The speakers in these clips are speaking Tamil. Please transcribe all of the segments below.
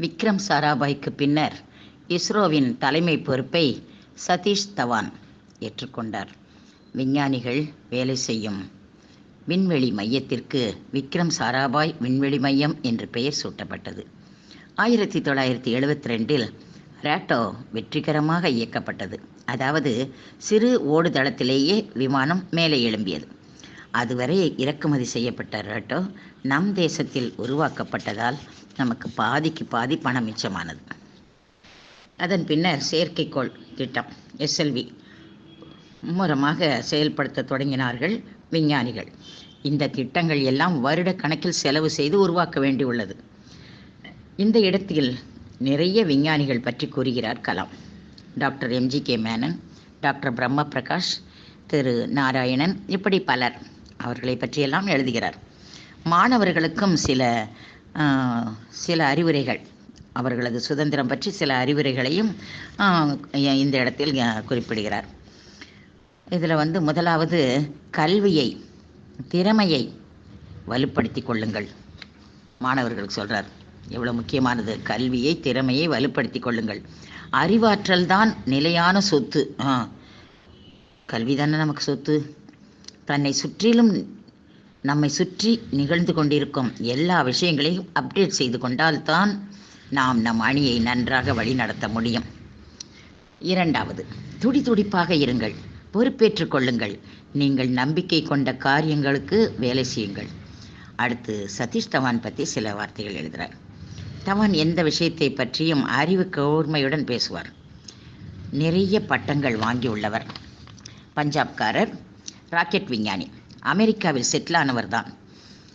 விக்ரம் சாராபாய்க்கு பின்னர் இஸ்ரோவின் தலைமை பொறுப்பை சதீஷ் தவான் ஏற்றுக்கொண்டார். விஞ்ஞானிகள் வேலை செய்யும் விண்வெளி மையத்திற்கு விக்ரம் சாராபாய் விண்வெளி மையம் என்று பெயர் சூட்டப்பட்டது. ஆயிரத்தி தொள்ளாயிரத்தி எழுபத்தி ரெண்டில் ராட்டோ வெற்றிகரமாக இயக்கப்பட்டது. அதாவது சிறு ஓடுதளத்திலேயே விமானம் மேலே எழும்பியது. அதுவரை இறக்குமதி செய்யப்பட்ட ரேட்டோ நம் தேசத்தில் உருவாக்கப்பட்டதால் நமக்கு பாதிக்கு பாதி பணம் மிச்சமானது. அதன் பின்னர் செயற்கைக்கோள் திட்டம் எஸ்எல்வி மும்முரமாக செயல்படுத்த தொடங்கினார்கள் விஞ்ஞானிகள். இந்த திட்டங்கள் எல்லாம் வருட கணக்கில் செலவு செய்து உருவாக்க வேண்டியுள்ளது. இந்த இடத்தில் நிறைய விஞ்ஞானிகள் பற்றி கூறுகிறார் Kalam. Doctor M G K Menon doctor Brahm Prakash திரு நாராயணன் இப்படி பலர். அவர்களை பற்றியெல்லாம் எழுதுகிறார். மாணவர்களுக்கும் சில சில அறிவுரைகள் அவர்களது சுதந்திரம் பற்றி சில அறிவுரைகளையும் இந்த இடத்தில் குறிப்பிடுகிறார். இதில் வந்து முதலாவது கல்வியை திறமையை வலுப்படுத்தி கொள்ளுங்கள். மாணவர்களுக்கு சொல்கிறார் எவ்வளோ முக்கியமானது கல்வியை திறமையை வலுப்படுத்தி கொள்ளுங்கள். அறிவாற்றல் தான் நிலையான சொத்து. கல்வி தானே நமக்கு சொத்து? தன்னை சுற்றிலும் நம்மை சுற்றி நிகழ்ந்து கொண்டிருக்கும் எல்லா விஷயங்களையும் அப்டேட் செய்து கொண்டால்தான் நாம் நம் அணியை நன்றாக வழிநடத்த முடியும். இரண்டாவது துடி துடிப்பாக இருங்கள். பொறுப்பேற்றுக் கொள்ளுங்கள். நீங்கள் நம்பிக்கை கொண்ட காரியங்களுக்கு வேலை செய்யுங்கள். அடுத்து சதீஷ் தவான் பற்றி சில வார்த்தைகள் எழுதுகிறார் தவான் எந்த விஷயத்தை பற்றியும் அறிவு கூர்மையுடன் பேசுவார். நிறைய பட்டங்கள் வாங்கியுள்ளவர் பஞ்சாப்காரர் ராக்கெட் விஞ்ஞானி. அமெரிக்காவில் செட்டிலானவர் தான்.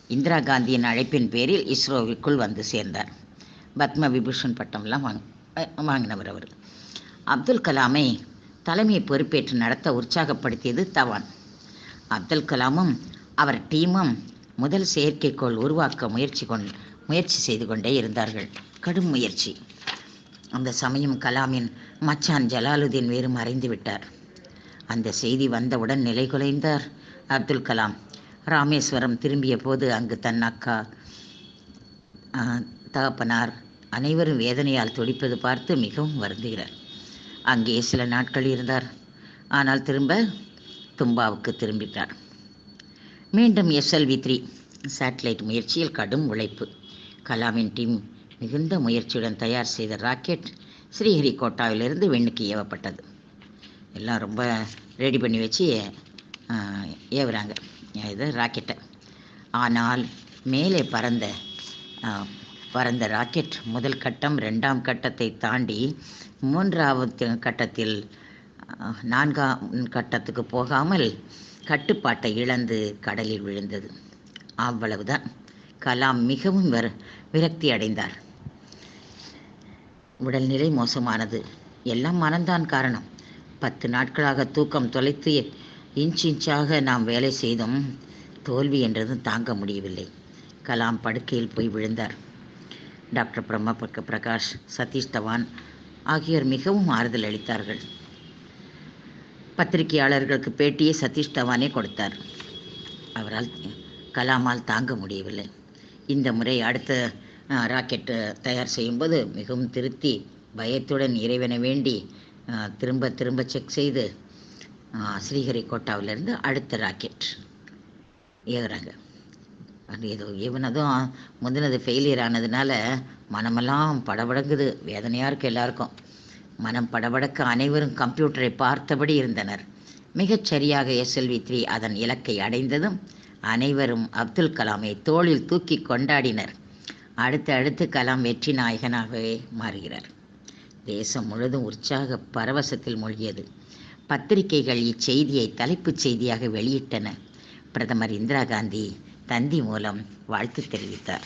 இந்திரா காந்தியின் அழைப்பின் பேரில் இஸ்ரோவிற்குள் வந்து சேர்ந்தார். பத்ம விபூஷன் பட்டம்லாம் வாங் வாங்கினவர் அவர். அப்துல் கலாமை தலைமை பொறுப்பேற்று நடத்த உற்சாகப்படுத்தியது தவான். அப்துல் கலாமும் அவர் டீமும் முதல் செயற்கைக்கோள் உருவாக்க முயற்சி கொண் முயற்சி செய்து கொண்டே இருந்தார்கள். கடும் முயற்சி. அந்த சமயம் கலாமின் மச்சான் ஜலாலுதீன் வேறு மறைந்து விட்டார். அந்த செய்தி வந்தவுடன் நிலை குலைந்தார். அப்துல் கலாம் ராமேஸ்வரம் திரும்பிய போது அங்கு தன் அக்கா தகப்பனார் அனைவரும் வேதனையால் துடிப்பது பார்த்து மிகவும் வருந்துகிறார். அங்கே சில நாட்கள் இருந்தார். ஆனால் திரும்ப தும்பாவுக்கு திரும்பிட்டார் மீண்டும் எஸ்எல்வி த்ரீ சேட்டலைட் முயற்சியில் கடும் உழைப்பு. கலாமின் டீம் மிகுந்த முயற்சியுடன் தயார் செய்த ராக்கெட் ஸ்ரீஹரிகோட்டாவிலிருந்து விண்ணுக்கு ஏவப்பட்டது. எல்லாம் ரொம்ப ரெடி பண்ணி வச்சு ஏவுறாங்க. இது ராக்கெட்டை ஆனால் மேலே பறந்த பறந்த ராக்கெட் முதல் கட்டம் ரெண்டாம் கட்டத்தை தாண்டி மூன்றாவது கட்டத்தில் நான்காம் கட்டத்துக்கு போகாமல் கட்டுப்பாட்டை இழந்து கடலில் விழுந்தது. அவ்வளவுதான். கலாம் மிகவும் வர விரக்தி அடைந்தார். உடல்நிலை மோசமானது. எல்லாம் மனம்தான் காரணம். பத்து நாட்களாக தூக்கம் தொலைத்து இன்ச் இன்ச்சாக நாம் வேலை செய்தும். தோல்வி என்றதும் தாங்க முடியவில்லை. கலாம் படுக்கையில் போய் விழுந்தார். டாக்டர் பிரம்ம பிரகாஷ் சதீஷ் தவான் ஆகியோர் மிகவும் ஆறுதல் அளித்தார்கள். பத்திரிகையாளர்களுக்கு பேட்டியை சதீஷ் தவானே கொடுத்தார். அவரால் கலாமால் தாங்க முடியவில்லை. இந்த முறை அடுத்த ராக்கெட்டு தயார் செய்யும்போது மிகவும் திருத்தி பயத்துடன் இறைவனை வேண்டி திரும்ப திரும்ப செக் செய்து ஸ்ரீஹரிகோட்டாவிலேருந்து அடுத்த ராக்கெட் ஏகுறாங்க அது ஏதோ இவனதும் முந்தினது ஃபெயிலியர் ஆனதுனால மனமெல்லாம் படபடங்குது. வேதனையாக இருக்குது எல்லாருக்கும். மனம் படபடக்க அனைவரும் கம்ப்யூட்டரை பார்த்தபடி இருந்தனர். மிகச் சரியாக எஸ்எல்வி த்ரீ அதன் இலக்கை அடைந்ததும் அனைவரும் அப்துல் கலாமை தோளில் தூக்கி கொண்டாடினர். அடுத்து அடுத்து கலாம் வெற்றி நாயகனாகவே மாறுகிறார். தேசம் முழுதும் உற்சாக பரவசத்தில் மூழ்கியது. பத்திரிகைகள் இச்செய்தியை தலைப்புச் செய்தியாக வெளியிட்டன. பிரதமர் இந்திரா காந்தி தந்தி மூலம் வாழ்த்து தெரிவித்தார்.